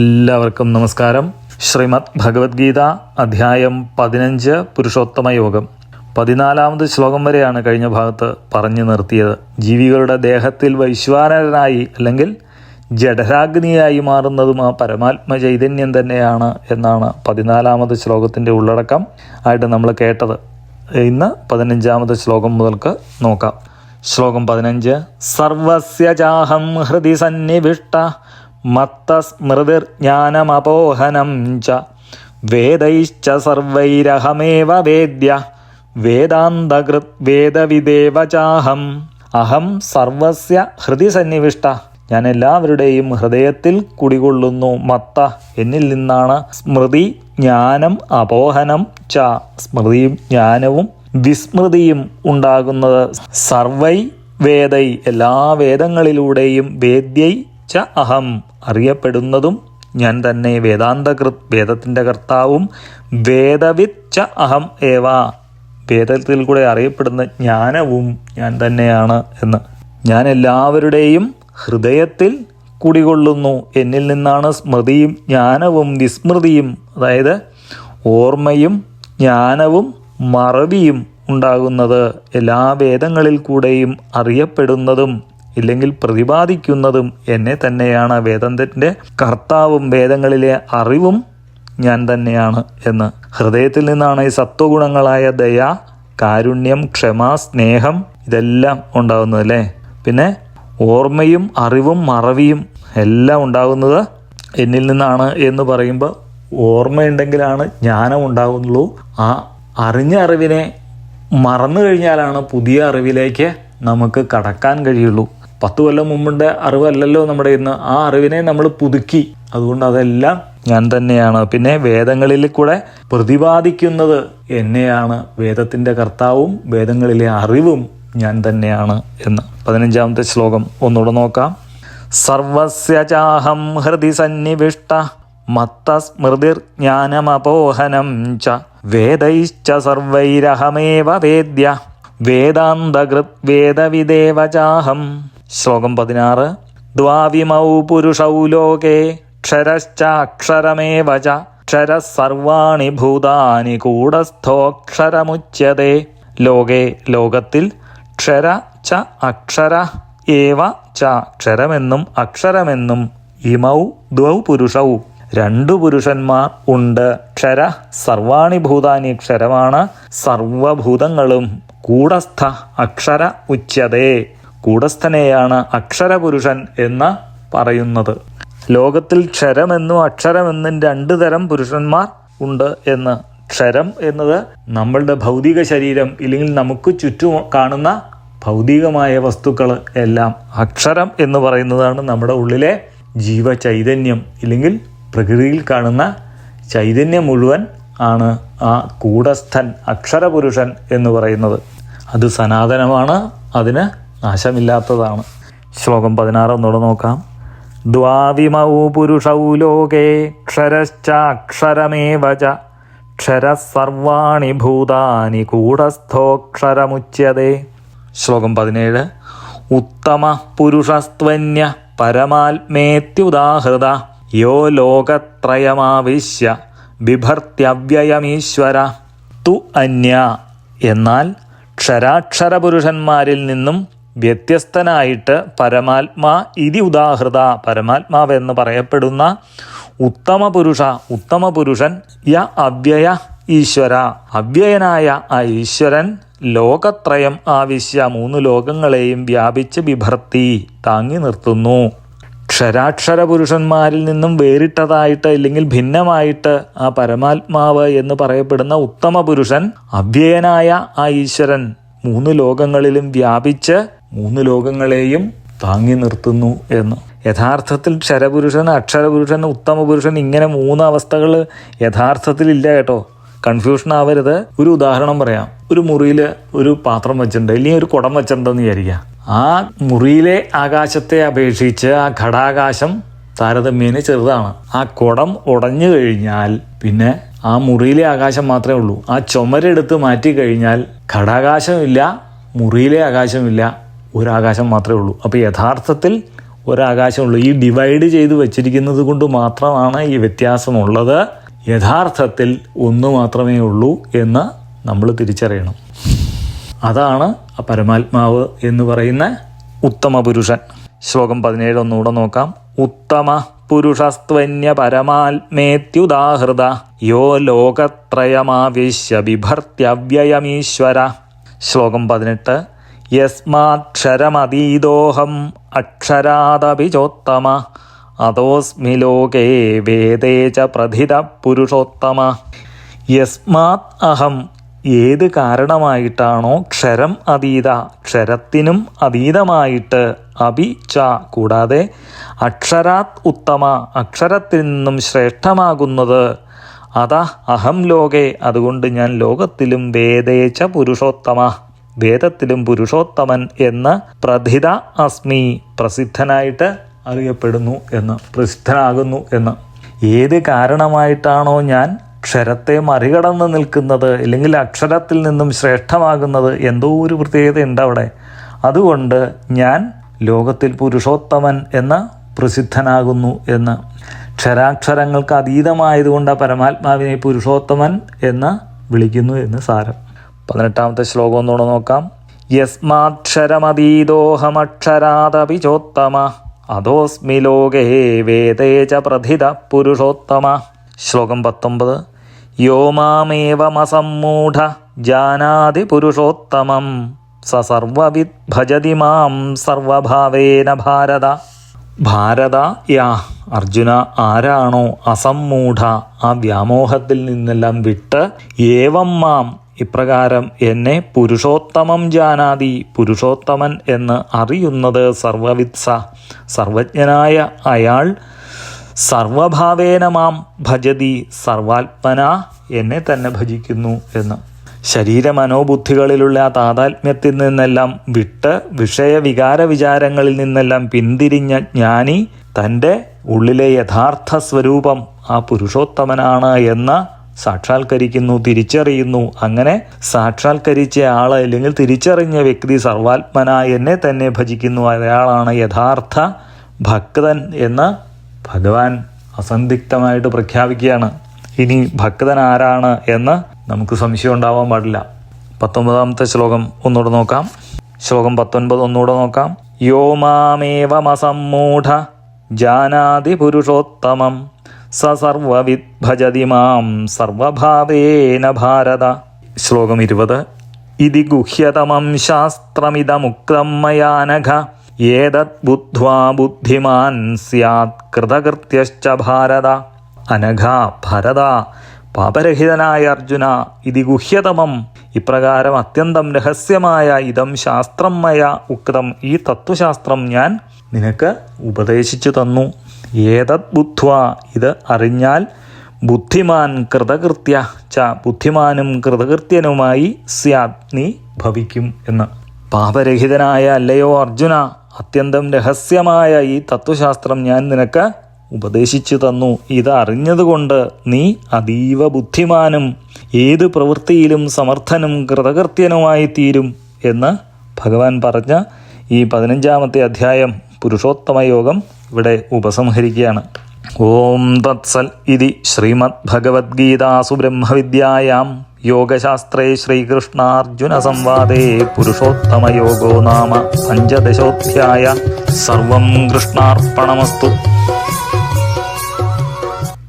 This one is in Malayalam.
എല്ലാവർക്കും നമസ്കാരം. ശ്രീമദ് ഭഗവത്ഗീത അധ്യായം പതിനഞ്ച് പുരുഷോത്തമ യോഗം. പതിനാലാമത് ശ്ലോകം വരെയാണ് കഴിഞ്ഞ ഭാഗത്ത് പറഞ്ഞു നിർത്തിയത്. ജീവികളുടെ ദേഹത്തിൽ വൈശ്വാനരനായി അല്ലെങ്കിൽ ജഡരാഗ്നിയായി മാറുന്നതും ആ പരമാത്മ ചൈതന്യം തന്നെയാണ് എന്നാണ് പതിനാലാമത് ശ്ലോകത്തിന്റെ ഉള്ളടക്കം ആയിട്ട് നമ്മൾ കേട്ടത്. ഇന്ന് പതിനഞ്ചാമത് ശ്ലോകം മുതൽക്ക് നോക്കാം. ശ്ലോകം പതിനഞ്ച്. സർവസ്യ ചാഹം ഹൃദി സന്നിവിഷ്ട മത്തസ്മൃതിർജ്ഞാനമപോഹനം ച വേദൈശ്ച സർവൈരഹമേവ വേദ്യ. വേദാന്തകൃത് വേദവിദേവ ചാഹം അഹം സർവസ്യ ഹൃദി സന്നിവിഷ്ട ഞാൻ എല്ലാവരുടെയും ഹൃദയത്തിൽ കുടികൊള്ളുന്നു മത്ത. എന്നിൽ നിന്നാണ് സ്മൃതി ജ്ഞാനം അപോഹനം ച. സ്മൃതിയും ജ്ഞാനവും വിസ്മൃതിയും ഉണ്ടാകുന്നത്. സർവൈ വേദൈ എല്ലാ വേദങ്ങളിലൂടെയും വേദ്യൈ ച അഹം അറിയപ്പെടുന്നതും ഞാൻ തന്നെ വേദാന്തകൃത് വേദത്തിന്റെ കർത്താവും. വേദവിത് ച അഹം ഏവ. വേദത്തിൽ കൂടെ അറിയപ്പെടുന്ന ജ്ഞാനവും ഞാൻ തന്നെയാണ് എന്ന്. ഞാൻ എല്ലാവരുടെയും ഹൃദയത്തിൽ കുടികൊള്ളുന്നു. എന്നിൽ നിന്നാണ് സ്മൃതിയും ജ്ഞാനവും വിസ്മൃതിയും അതായത് ഓർമ്മയും ജ്ഞാനവും മറവിയും ഉണ്ടാകുന്നത്. എല്ലാ വേദങ്ങളിൽ കൂടെയും അറിയപ്പെടുന്നതും ഇല്ലെങ്കിൽ പ്രതിപാദിക്കുന്നതും എന്നെ തന്നെയാണ് വേദത്തിന്റെ കർത്താവും വേദങ്ങളിലെ അറിവും ഞാൻ തന്നെയാണ് എന്ന്. ഹൃദയത്തിൽ നിന്നാണ് ഈ സത്വഗുണങ്ങളായ ദയ കാരുണ്യം ക്ഷമ സ്നേഹം ഇതെല്ലാം ഉണ്ടാകുന്നത് അല്ലേ? പിന്നെ ഓർമ്മയും അറിവും മറവിയും എല്ലാം ഉണ്ടാകുന്നത് എന്നിൽ നിന്നാണ് എന്ന് പറയുമ്പോൾ ഓർമ്മയുണ്ടെങ്കിലാണ് ജ്ഞാനം ഉണ്ടാകുന്നുള്ളൂ. ആ അറിഞ്ഞ അറിവിനെ മറന്നു കഴിഞ്ഞാലാണ് പുതിയ അറിവിലേക്ക് നമുക്ക് കടക്കാൻ കഴിയുള്ളൂ. പത്ത് കൊല്ലം മുമ്പുണ്ട് അറിവല്ലല്ലോ നമ്മുടെ ഇന്ന്. ആ അറിവിനെ നമ്മൾ പുതുക്കി. അതുകൊണ്ട് അതെല്ലാം ഞാൻ തന്നെയാണ്. പിന്നെ വേദങ്ങളിൽ കൂടെ പ്രതിപാദിക്കുന്നത് എന്നെയാണ്. വേദത്തിന്റെ കർത്താവും വേദങ്ങളിലെ അറിവും ഞാൻ തന്നെയാണ് എന്ന്. പതിനഞ്ചാമത്തെ ശ്ലോകം. ഒന്നുകൂടെ നോക്കാം. സർവസ്യ ചാഹം ഹൃദി സന്നിവിഷ്ട മത്തസ്മൃതിർജ്ഞാനമപോഹനം ച. വേദൈശ്ച സർവൈരഹമേവ വേദ്യ. വേദാന്തകൃത് വേദവിദേവ ചാഹം ശ്ലോകം പതിനാറ്. ദ്വാവിമൗ പുരുഷൗ ലോകേ ക്ഷരശ്ചാക്ഷരമേവ ക്ഷര സർവാണി ഭൂതാനി കൂടസ്ഥോക്ഷരമുച്യതേ. ലോകേ ലോകത്തിൽ ക്ഷര ച അക്ഷര ഏവ ച ക്ഷരമെന്നും അക്ഷരമെന്നും ഇമൗ ദ്വൗ പുരുഷൗ. രണ്ടു പുരുഷന്മാർ ഉണ്ട്. ക്ഷര സർവാണി ഭൂതാനി ക്ഷരമാണ്. സർവഭൂതങ്ങളും കൂടസ്ഥ അക്ഷര ഉച്യതേ. കൂടസ്ഥനെയാണ് അക്ഷരപുരുഷൻ എന്ന് പറയുന്നത്. ലോകത്തിൽ ക്ഷരമെന്നും അക്ഷരമെന്നും രണ്ടു തരം പുരുഷന്മാർ ഉണ്ട് എന്ന്. ക്ഷരം എന്നത് നമ്മളുടെ ഭൗതിക ശരീരം ഇല്ലെങ്കിൽ നമുക്ക് ചുറ്റും കാണുന്ന ഭൗതികമായ വസ്തുക്കൾ എല്ലാം. അക്ഷരം എന്ന് പറയുന്നതാണ് നമ്മുടെ ഉള്ളിലെ ജീവചൈതന്യം ഇല്ലെങ്കിൽ പ്രകൃതിയിൽ കാണുന്ന ചൈതന്യം മുഴുവൻ ആണ് ആ കൂടസ്ഥൻ അക്ഷരപുരുഷൻ എന്ന് പറയുന്നത്. അത് സനാതനമാണ് അതിന് നാശമില്ലാത്തതാണ് ശ്ലോകം പതിനാറ് ഒന്നുകൂടെ നോക്കാം. ദ്വാവിമൗ ക്ഷരശ്ചാക്ഷരമേവ ച. ക്ഷര സർവാണി ഭൂതാനി കൂടസ്ഥോക്ഷരമുച്യതേ. ശ്ലോകം പതിനേഴ്. ഉത്തമ പുരുഷസ്ത്വന്യ പരമാത്മേത്യുദാഹൃത. യോ ലോകത്രയമാവിശ്യ ബിഭർത്യവ്യയമീശ്വര തു അന്യ. എന്നാൽ ക്ഷരാക്ഷര പുരുഷന്മാരിൽ നിന്നും വ്യത്യസ്തനായിട്ട് പരമാത്മാ ഇതി ഉദാഹൃത. പരമാത്മാവെന്ന് പറയപ്പെടുന്ന ഉത്തമ പുരുഷ ഉത്തമ പുരുഷൻ യ അവ്യയ ഈശ്വര. അവ്യയനായ ആ ഈശ്വരൻ ലോകത്രയം ആവശ്യ മൂന്ന് ലോകങ്ങളെയും വ്യാപിച്ച് ബിഭർത്തി താങ്ങി നിർത്തുന്നു. ക്ഷരാക്ഷര പുരുഷന്മാരിൽ നിന്നും വേറിട്ടതായിട്ട് അല്ലെങ്കിൽ ഭിന്നമായിട്ട് ആ പരമാത്മാവ് എന്ന് പറയപ്പെടുന്ന ഉത്തമ പുരുഷൻ അവ്യയനായ ആ ഈശ്വരൻ മൂന്ന് ലോകങ്ങളിലും വ്യാപിച്ച് മൂന്ന് ലോകങ്ങളെയും താങ്ങി നിർത്തുന്നു എന്ന്. യഥാർത്ഥത്തിൽ ക്ഷരപുരുഷൻ അക്ഷരപുരുഷൻ ഉത്തമ പുരുഷൻ ഇങ്ങനെ മൂന്ന് അവസ്ഥകൾ യഥാർത്ഥത്തിൽ ഇല്ല കേട്ടോ. കൺഫ്യൂഷൻ ആവരുത്. ഒരു ഉദാഹരണം പറയാം. ഒരു മുറിയിൽ ഒരു പാത്രം വെച്ചിട്ടുണ്ട്. ഇല്ലെങ്കിൽ ഒരു കുടം വെച്ചിട്ടുണ്ടെന്ന് വിചാരിക്കാം ആ മുറിയിലെ ആകാശത്തെ അപേക്ഷിച്ച് ആ ഘടാകാശം താരതമ്യേന ചെറുതാണ്. ആ കുടം ഉടഞ്ഞു കഴിഞ്ഞാൽ പിന്നെ ആ മുറിയിലെ ആകാശം മാത്രമേ ഉള്ളൂ. ആ ചുമരെടുത്ത് മാറ്റി കഴിഞ്ഞാൽ ഘടാകാശമില്ല മുറിയിലെ ആകാശമില്ല ഒരാകാശം മാത്രമേ ഉള്ളൂ. അപ്പോൾ യഥാർത്ഥത്തിൽ ഒരാകാശമുള്ളൂ. ഈ ഡിവൈഡ് ചെയ്ത് വെച്ചിരിക്കുന്നത് കൊണ്ട് മാത്രമാണ് ഈ വ്യത്യാസമുള്ളത്. യഥാർത്ഥത്തിൽ ഒന്ന് മാത്രമേ ഉള്ളൂ എന്ന് നമ്മൾ തിരിച്ചറിയണം. അതാണ് ആ പരമാത്മാവ് എന്ന് പറയുന്ന ഉത്തമ പുരുഷൻ. ശ്ലോകം പതിനേഴ് ഒന്നുകൂടെ നോക്കാം. ഉത്തമ പുരുഷസ്ത്വന്യ പരമാത്മേത്യുദാഹൃത യോ ലോകത്രയമാവിശ്യ ബിഭർത്യവ്യയമീശ്വര ശ്ലോകം പതിനെട്ട്. യസ്മാക്ഷരമതീതോഹം അക്ഷരാദപി ചോത്തമ അതോസ്മി ലോകേ വേദേ ച പ്രഥിത പുരുഷോത്തമ. യസ്മാത് അഹം ഏത് കാരണമായിട്ടാണോ ക്ഷരം അതീത ക്ഷരത്തിനും അതീതമായിട്ട് അഭി ച. കൂടാതെ അക്ഷരാത് ഉത്തമ അക്ഷരത്തിൽ നിന്നും ശ്രേഷ്ഠമാകുന്നത്. അതാ അഹം ലോകേ. അതുകൊണ്ട് ഞാൻ ലോകത്തിലും വേദേച്ച പുരുഷോത്തമ വേദത്തിലും പുരുഷോത്തമൻ എന്ന പ്രഥിത അസ്മി പ്രസിദ്ധനായിട്ട് അറിയപ്പെടുന്നു എന്ന് പ്രസിദ്ധനാകുന്നു എന്ന്. ഏത് കാരണമായിട്ടാണോ ഞാൻ ക്ഷരത്തെ മറികടന്ന് നിൽക്കുന്നത് അല്ലെങ്കിൽ അക്ഷരത്തിൽ നിന്നും ശ്രേഷ്ഠമാകുന്നത് എന്തോ ഒരു പ്രത്യേകത ഉണ്ട് അവിടെ. അതുകൊണ്ട് ഞാൻ ലോകത്തിൽ പുരുഷോത്തമൻ എന്ന പ്രസിദ്ധനാകുന്നു എന്ന്. ക്ഷരാക്ഷരങ്ങൾക്ക് അതീതമായതുകൊണ്ട് പരമാത്മാവിനെ പുരുഷോത്തമൻ എന്ന് വിളിക്കുന്നു എന്ന് സാരം. പതിനെട്ടാമത്തെ ശ്ലോകം ഒന്നുകൂടെ നോക്കാം. യസ്മാക്ഷരമതീതോഹമക്ഷരാദപി ചോത്തമ. അതോസ്മി ലോകേ വേദേ ച പ്രഥിത പുരുഷോത്തമ. ശ്ലോകം പത്തൊമ്പത്. യോ മാമേവമസമ്മൂഢ ജാനാതി പുരുഷോത്തമം സ സർവവിത് ഭജതി മാം സർവഭാവേന ഭാരത. ഭാരത യാ അർജുന ആരാണോ അസമ്മൂഢ ആ വ്യാമോഹത്തിൽ നിന്നെല്ലാം വിട്ട് ഏവം മാം ഇപ്രകാരം എന്നെ പുരുഷോത്തമം ജാനാതി പുരുഷോത്തമൻ എന്ന് അറിയുന്നത് സർവവിത്സ സർവജ്ഞനായ അയാൾ സർവഭാവേന മാം ഭജതി സർവാത്മന എന്നെ തന്നെ ഭജിക്കുന്നു എന്ന്. ശരീരമനോബുദ്ധികളിലുള്ള ആ താതാത്മ്യത്തിൽ നിന്നെല്ലാം വിട്ട് വിഷയവികാര വിചാരങ്ങളിൽ നിന്നെല്ലാം പിന്തിരിഞ്ഞ ജ്ഞാനി തന്റെ ഉള്ളിലെ യഥാർത്ഥ സ്വരൂപം ആ പുരുഷോത്തമനാണ് എന്ന് സാക്ഷാത്കരിക്കുന്നു തിരിച്ചറിയുന്നു. അങ്ങനെ സാക്ഷാത്കരിച്ച ആൾ അല്ലെങ്കിൽ തിരിച്ചറിഞ്ഞ വ്യക്തി സർവാത്മന എന്നെ തന്നെ ഭജിക്കുന്നു. അയാളാണ് യഥാർത്ഥ ഭക്തൻ എന്ന് ഭഗവാൻ അസന്ധിഗ്ധമായിട്ട് പ്രഖ്യാപിക്കുകയാണ്. ഇനി ഭക്തൻ ആരാണ് എന്ന് നമുക്ക് സംശയം ഉണ്ടാവാൻ പാടില്ല. പത്തൊമ്പതാമത്തെ ശ്ലോകം ഒന്നുകൂടെ നോക്കാം. ശ്ലോകം പത്തൊൻപത് ഒന്നുകൂടെ നോക്കാം. യോ ജാനാതി പുരുഷോത്തമം സ സർവവിദ് ഭജതി മാം സർവഭാവേന ഭാരത. ശ്ലോകം ഇരുപത്. ഇതി ഗുഹ്യതമം ശാസ്ത്രമിതമുക്തം മയാനഘ ഏതത് ബുദ്ധ്വാ ബുദ്ധിമാൻ സ്യാത് കൃതകൃത്യശ്ച ഭാരത അനഘ ഭരത പാപരഹിതനായ അർജുന ഇതി ഗുഹ്യതമം. ഇപ്രകാരം അത്യന്തം രഹസ്യമായ ഇതം ശാസ്ത്രം മയ ഉക്തം ഈ തത്വശാസ്ത്രം ഞാൻ നിനക്ക് ഉപദേശിച്ചു തന്നു. ഏതത് ബുദ്ധ്വ ഇത് അറിഞ്ഞാൽ ബുദ്ധിമാൻ കൃതകൃത്യ ച ബുദ്ധിമാനും കൃതകൃത്യനുമായി സ്യാത് നീ ഭവിക്കും എന്ന്. പാപരഹിതനായ അല്ലയോ അർജുന അത്യന്തം രഹസ്യമായ ഈ തത്വശാസ്ത്രം ഞാൻ നിനക്ക് ഉപദേശിച്ചു തന്നു. ഇതറിഞ്ഞതുകൊണ്ട് നീ അതീവ ബുദ്ധിമാനും ഏത് പ്രവൃത്തിയിലും സമർത്ഥനും കൃതകൃത്യനുമായി തീരും എന്ന് ഭഗവാൻ പറഞ്ഞ ഈ പതിനഞ്ചാമത്തെ അധ്യായം പുരുഷോത്തമ യോഗം ഇവിടെ ഉപസംഹരിക്കുകയാണ്. ഓം തത്സൽ ഇതി ശ്രീമദ് ഭഗവത്ഗീതാസു ബ്രഹ്മവിദ്യായാം യോഗശാസ്ത്രേ ശ്രീകൃഷ്ണാർജുന സംവാദേ പുരുഷോത്തമയോഗോ നാമ പഞ്ചദശോധ്യായ. സർവം കൃഷ്ണാർപ്പണമസ്തു.